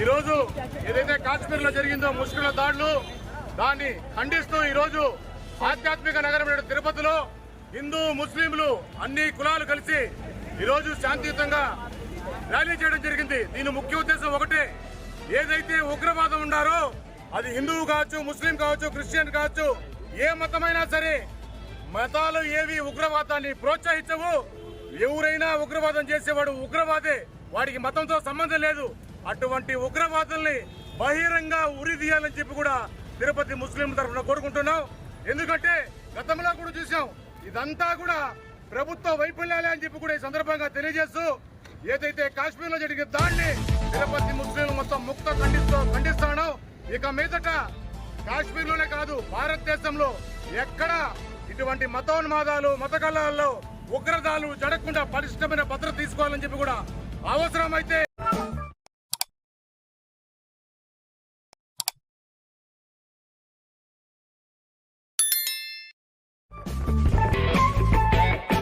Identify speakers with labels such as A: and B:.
A: ఈరోజు ఏదైతే కాశ్మీర్లో జరిగిందో ముస్లింల దాడులు దాన్ని ఖండిస్తూ ఈరోజు ఆధ్యాత్మిక నగరం తిరుపతిలో హిందూ ముస్లింలు అన్ని కులాలు కలిసి ఈరోజు శాంతియుతంగా ర్యాలీ చేయడం జరిగింది. దీని ముఖ్య ఉద్దేశం ఒకటే. ఏదైతే ఉగ్రవాదం ఉండారో అది హిందువు కావచ్చు ముస్లిం కావచ్చు క్రిస్టియన్ కావచ్చు ఏ మతమైనా సరే మతాలు ఏవి ఉగ్రవాదాన్ని ప్రోత్సహించవు ఎవరైనా ఉగ్రవాదం చేసేవాడు ఉగ్రవాదే. వాడికి మతంతో సంబంధం లేదు. అటువంటి ఉగ్రవాదుల్ని బహిరంగ ఉరిదీయాలని చెప్పి కూడా తిరుపతి ముస్లిం తరఫున కోరుకుంటున్నాం. ఎందుకంటే గతంలో కూడా చూసాం ఇదంతా కూడా ప్రభుత్వ వైఫల్యాలే అని చెప్పి కూడా ఈ సందర్భంగా తెలియజేస్తూ ఏదైతే కాశ్మీర్లో జరిగే జరిగిన దాడిని తిరుపతి ముస్లింలు మొత్తం ముక్త ఖండిస్తూ ఖండిస్తానో ఇక మీదట కాశ్మీర్లోనే కాదు భారతదేశంలో ఎక్కడ ఇటువంటి మతోన్మాదాలు మత కళాల్లో ఉగ్రదాలు జరగకుండా పరిష్టమైన భద్రత తీసుకోవాలని చెప్పి కూడా అవసరమైతే